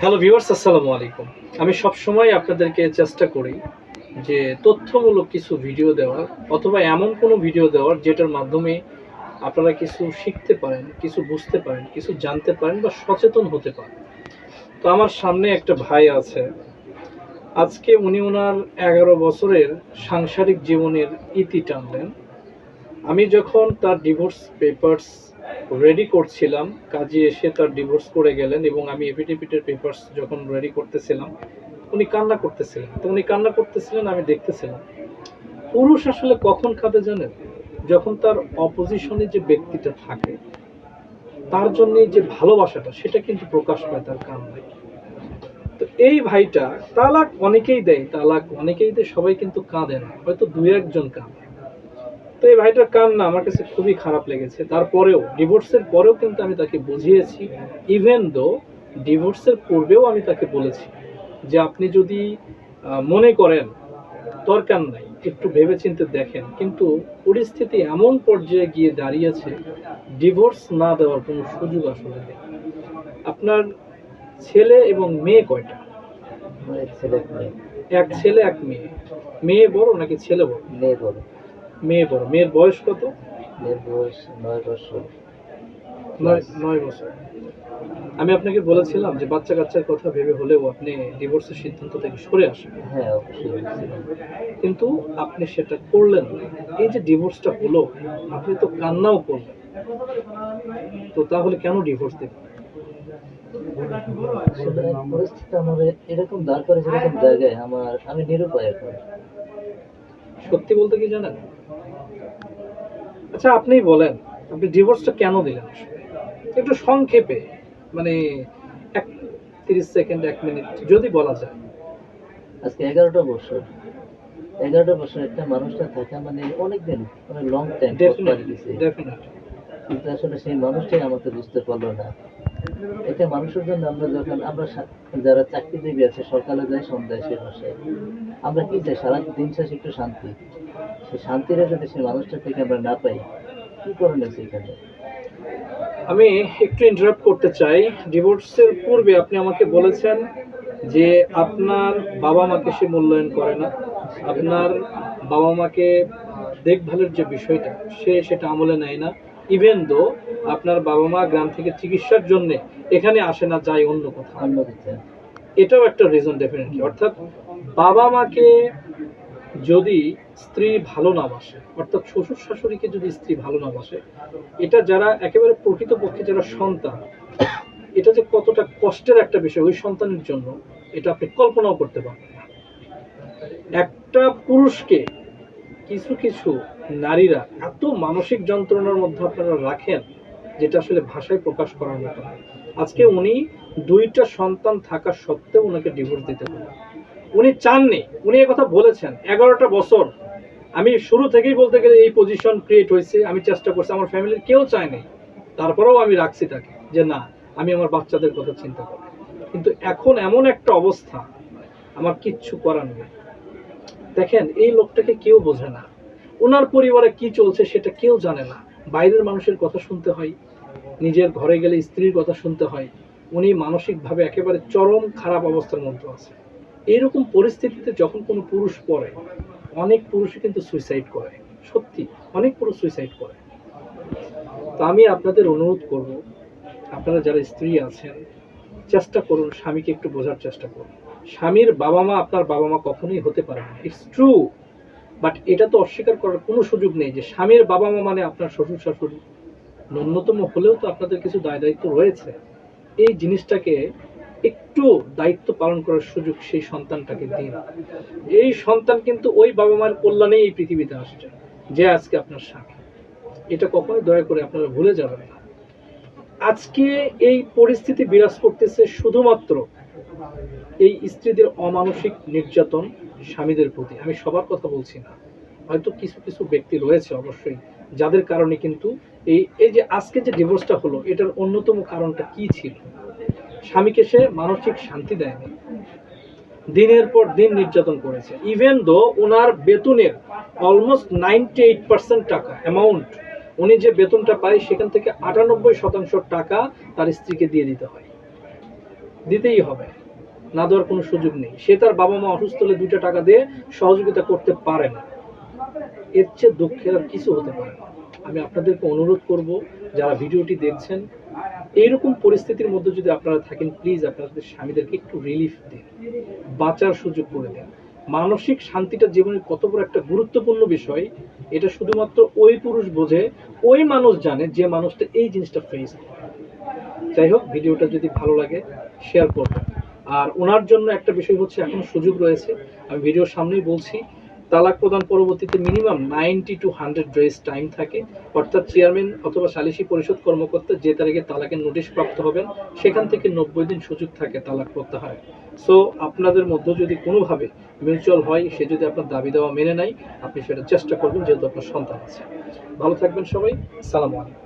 Hello viewers আসসালামু আলাইকুম। আমি সবসময় আপনাদেরকে চেষ্টা করি যে তথ্যমূলক কিছু ভিডিও দেওয়ার অথবা এমন কোনো ভিডিও দেওয়ার যেটার মাধ্যমে আপনারা কিছু শিখতে পারেন, কিছু বুঝতে পারেন, কিছু জানতে পারেন বা সচেতন হতে পারেন। তো আমার সামনে একটা ভাই আছে। আজকে উনি ওনার এগারো বছরের সাংসারিক জীবনের ইতি টানলেন। আমি যখন তার ডিভোর্স পেপারস রেডি করছিলাম, কাজে এসে তার ডিভোর্স করে গেলেন এবং আমি এফিডেভিটের পেপারস যখন রেডি করতেছিলাম, উনি কান্না করতেছিলেন। তো উনি কান্না করতেছিলেন, আমি দেখতেছিলাম। পুরুষ আসলে কখন কাঁদে জানেন? যখন তার অপোজিশনে যে ব্যক্তিটা থাকে, তার জন্য যে ভালোবাসাটা, সেটা কিন্তু প্রকাশ পায় তার কান্নায়। তো এই ভাইটা তালাক অনেকেই দেয়, তালাক অনেকেই দেয়, সবাই কিন্তু কাঁদে না। হয়তো দু একজন কাঁদে। এই ভাইটার কান্না আমার কাছে খুবই খারাপ লেগেছে। তারপরেও ডিভোর্সের পরেও কিন্তু আমি তাকে বুঝিয়েছি ইভেন দো ডিভোর্সের পূর্বেও আমি তাকে বলেছি যে আপনি যদি মনে করেন দরকার নাই একটু ভেবেচিন্তে দেখেন কিন্তু পরিস্থিতি এমন পর্যায়ে গিয়ে দাঁড়িয়েছে ডিভোর্স না দেওয়ার কোনো সুযোগ আসলে নেই। আপনার ছেলে এবং মেয়ে কয়টা? এক ছেলে এক মেয়ে। এক ছেলে এক মেয়ে। মেয়ে বড় নাকি ছেলে বড়? মেয়ে বড়। মেয়ে বড়। মেয়ের বয়স কত? মেয়ের বয়স নয় বছর। নয় বছর। আমি আপনাকে বলেছিলাম যে বাচ্চা কাচ্চার কথা ভেবে হলেও আপনি ডিভোর্সের সিদ্ধান্ত থেকে সরে আসেন হ্যাঁ অবশ্যই কিন্তু আপনি সেটা করলেন না। এই যে ডিভোর্সটা হলো আপনি তো কান্নাও করলেন। তো তাহলে কেন ডিভোর্স দেবেন? পরিস্থিতি আমার এরকম দাঁড় করে যেরকম জায়গায় আমার আমি নিরুপায় এখন। সত্যি বলতে কি জানেন? আচ্ছা আপনিই বলেন আপনি ডিভোর্সটা কেন দিলেন একটু সংক্ষেপে মানে এক তিরিশ সেকেন্ড এক মিনিট যদি বলা যায়। আজকে এগারোটা বছর এগারোটা বছর একটা মানুষটা থাকা মানে অনেক দিন মানে লং টাইম কিন্তু আসলে সেই মানুষটাই আমাকে বুঝতে পারল না। একটা মানুষের জন্য আমরা যখন আমরা যারা চাকরিজীবী আছে সকালে যাই সন্ধ্যায় সে বসে আমরা কি চাই? সারা দিন শেষে একটু শান্তি। সেই শান্তিটা যদি সেই মানুষটা থেকে আমরা না পাই কি করণীয় সেখানে আমি একটু ইন্টারাপ্ট করতে চাই। ডিভোর্সের পূর্বে আপনি আমাকে বলেছেন যে আপনার বাবা মাকে সে মূল্যায়ন করে না। আপনার বাবা মাকে দেখভালের যে বিষয়টা সে সেটা আমলে নেয় না। ইভেন দো আপনার বাবা মা গ্রাম থেকে চিকিৎসার জন্য এখানে আসে না যায় অন্য কোথাও। অন্য কিছু এটাও একটা রিজন ডেফিনেটলি অর্থাৎ বাবা মাকে যদি স্ত্রী ভালো না বাসে অর্থাৎ শ্বশুর শাশুড়িকে যদি স্ত্রী ভালো না বাসে এটা যারা একেবারে প্রকৃতপক্ষে যারা সন্তান, এটা যে কতটা কষ্টের একটা বিষয় ওই সন্তানের জন্য, এটা আপনি কল্পনাও করতে পারবেন একটা পুরুষকে কিছু কিছু নারীরা এত মানসিক যন্ত্রণার মধ্যে আপনারা রাখেন, যেটা আসলে ভাষায় প্রকাশ করার মতো আজকে উনি দুইটা সন্তান থাকা সত্ত্বেও ওনাকে ডিভোর্স দিতে হলো উনি চাননি, উনি কথা বলেছেন, এগারোটা বছর আমি শুরু থেকেই বলতে গেলে এই পজিশন ক্রিয়েট হয়েছে, আমি চেষ্টা করছি, আমার ফ্যামিলির কেউ চায়নি তারপরেও আমি রাখছি তাকে যে না, আমি আমার বাচ্চাদের কথা চিন্তা করি। কিন্তু এখন এমন একটা অবস্থা, আমার কিচ্ছু করার নেই। দেখেন, এই লোকটাকে কেউ বোঝে না। ওনার পরিবারে কি চলছে সেটা কেউ জানে না। বাইরের মানুষের কথা শুনতে হয়, নিজের ঘরে গেলে স্ত্রীর কথা শুনতে হয়। উনি মানসিকভাবে একেবারে চরম খারাপ অবস্থার মধ্যে আছে। এইরকম পরিস্থিতিতে যখন কোনো পুরুষ পড়ে অনেক পুরুষই কিন্তু সুইসাইড করে, সত্যি, অনেক পুরুষ সুইসাইড করে। তো আমি আপনাদের অনুরোধ করব, আপনারা যারা স্ত্রী আছেন, চেষ্টা করুন স্বামীকে একটু বোঝার চেষ্টা করুন। স্বামীর বাবা মা আপনার বাবা মা কখনোই হতে পারে না। ইটস ট্রু বাট এটা তো অস্বীকার করার কোনো সুযোগ নেই যে স্বামীর বাবা মা মানে আপনার শ্বশুর শাশুড়ি ন্যূনতম হলেও তো আপনাদের কিছু দায় দায়িত্ব রয়েছে। এই জিনিসটাকে পালন করার সুযোগ সেই সন্তানটাকে দিন। এই সন্তান কিন্তু ওই বাবা মার কল্যাণেই এই পৃথিবীতে আসছে, যে আজকে আপনার স্বামী। এটা কখনোই দয়া করে আপনারা ভুলে যাবেন না। আজকে এই পরিস্থিতি বিরাজ করতেছে শুধুমাত্র এই স্ত্রীদের অমানসিক নির্যাতন স্বামীদের প্রতি। আমি সবার কথা বলছি না। হয়তো কিছু কিছু ব্যক্তি রয়েছে অবশ্যই, যাদের কারণে কিন্তু এই এই যে আজকে যে ডিভোর্সটা হলো, এটার অন্যতম কারণটা কি ছিল? স্বামীকে সে মানসিক শান্তি দেয়নি। দিনের পর দিন নির্যাতন করেছে। ইভেন দো ওনার বেতনের অলমোস্ট নাইনটি এইট পার্সেন্ট টাকা অ্যামাউন্ট উনি যে বেতনটা পায় সেখান থেকে আটানব্বই শতাংশ টাকা তার স্ত্রীকে দিয়ে দিতে হয়। দিতেই হবে। না দেওয়ার কোনো সুযোগ নেই। সে তার বাবা মা অসুস্থ হলে দুইটা টাকা দিয়ে সহযোগিতা করতে পারে না। এর চেয়ে দুঃখের আর কিছু হতে পারে না। আমি আপনাদেরকে অনুরোধ করব, যারা ভিডিওটি দেখছেন এইরকম পরিস্থিতির মধ্যে যদি আপনারা থাকেন প্লিজ আপনাদের স্বামীদেরকে একটু রিলিফ দিন, বাঁচার সুযোগ করে দেন। মানসিক শান্তিটা জীবনের কত বড় একটা গুরুত্বপূর্ণ বিষয়। এটা শুধুমাত্র ওই পুরুষ বোঝে, ওই মানুষ জানে যে মানুষটা এই জিনিসটা ফেস যাই হোক, ভিডিওটা যদি ভালো লাগে শেয়ার করবেন। আর ওনার জন্য একটা বিষয় হচ্ছে, এখন সুযোগ রয়েছে। আমি ভিডিওর সামনেই বলছি তালাক প্রদান পরবর্তীতে minimum ninety to hundred days time থাকে। অর্থাৎ চেয়ারম্যান অথবা সালিসি পরিষদ কর্মকর্তা যে তারিখে তালাকের নোটিশ প্রাপ্ত হবেন, সেখান থেকে নব্বই দিন সুযোগ থাকে তালাক প্রত্যাহারের সো আপনাদের মধ্যে যদি কোনোভাবে মিউচুয়াল হয়, সে যদি আপনার দাবি দেওয়া মেনে নেয়, আপনি সেটা চেষ্টা করবেন, যেহেতু আপনার সন্তান আছে। ভালো থাকবেন সবাই। সালাম আলাইকুম।